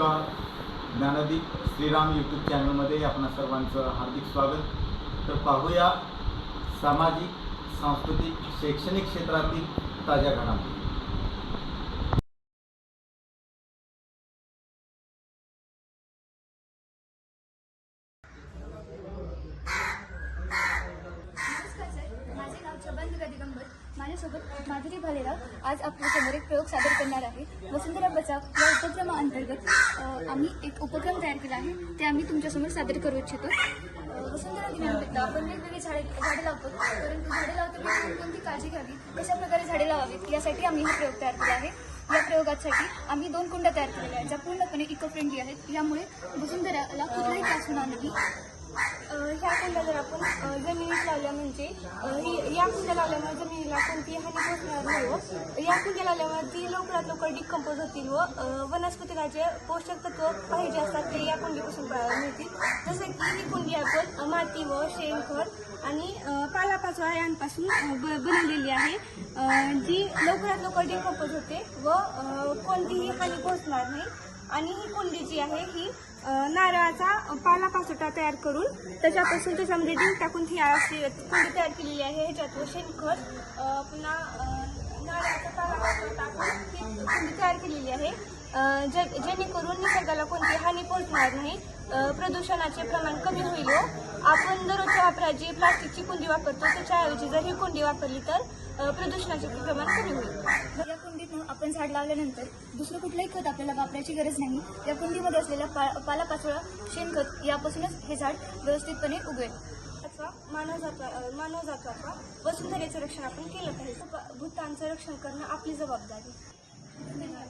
नमस्कार. ज्ञानदीप श्रीराम यूट्यूब चॅनलमध्ये आपणा सर्वांचं हार्दिक स्वागत. तर पाहूया सामाजिक सांस्कृतिक शैक्षणिक क्षेत्रातील ताज्या घडामोडी. सोबत माधुरी भालेराव आज आपल्यासमोर एक प्रयोग सादर करणार आहे. वसुंधरा बचाव या उपक्रमाअंतर्गत आम्ही एक उपक्रम तयार केला आहे. ते आम्ही तुमच्यासमोर सादर करू इच्छितो. वसुंधरा दिनानिमित्त आपण वेगवेगळी झाडे झाडे लावतो. परंतु झाडे लावताना कोणती काळजी घ्यावी? कशा प्रकारे झाडे लावावीत? यासाठी आम्ही हा प्रयोग तयार केला आहे. या प्रयोगासाठी आम्ही दोन कुंड्या तयार केलेल्या आहेत ज्या पूर्णपणे इको फ्रेंडली आहेत. यामुळे वसुंधराला कुठलाही त्रास होणार नाही. ह्या कुंड्या जर आपण जमिनीत लावल्या म्हणजे ही- या कुंड्या लावल्यामुळे जमिनीला कोणती हानी पोहोचणार नाही व या कुंड्या लावल्यामुळे ती लवकरात लवकर डिकंपोज होतील व वनस्पतीला जे पोषक तत्व पाहिजे असतात ते या कुंडीपासून मिळतील. जसं की ही कुंडी आपण माती व शेणखत आणि पालापाचोळा यांपासून बनवलेली आहे. जी लवकरात लवकर डिकंपोज होते व कोणतीही हानी पोहोचणार नाही. आणि ही कुंडी जी आहे ही नारळाचा पालापाचोटा तयार करून त्याच्यापासून त्याच्यामध्ये डिंक टाकून ही अशी कुंडी तयार केलेली आहे. ह्याच्यात शेणखत पुन्हा नारळाचा पालापाचोटा टाकून ही कुंडी तयार केलेली आहे. जे जेणेकरून निसर्गाला कोणती हानी पोहोचणार नाही प्रदूषणाचे प्रमाण कमी होईल हो. आपण दररोजच्या वापरात जी प्लास्टिकची कुंडी वापरतो त्याच्याऐवजी जर ही कुंडी वापरली तर प्रदूषणाचे प्रमाण कमी होईल. या कुंडीत आपण झाड लावल्यानंतर दुसरं कुठलंही खत आपल्याला वापरायची गरज नाही. या कुंडीमध्ये असलेल्या पा पालापाचोळा शेणखत यापासूनच हे झाड व्यवस्थितपणे उगवेल. अथवा मानवजात मानवजात्वाचा वसुंधरेचं रक्षण आपण केलं पाहिजे. भूतांचं रक्षण करणं आपली जबाबदारी. धन्यवाद.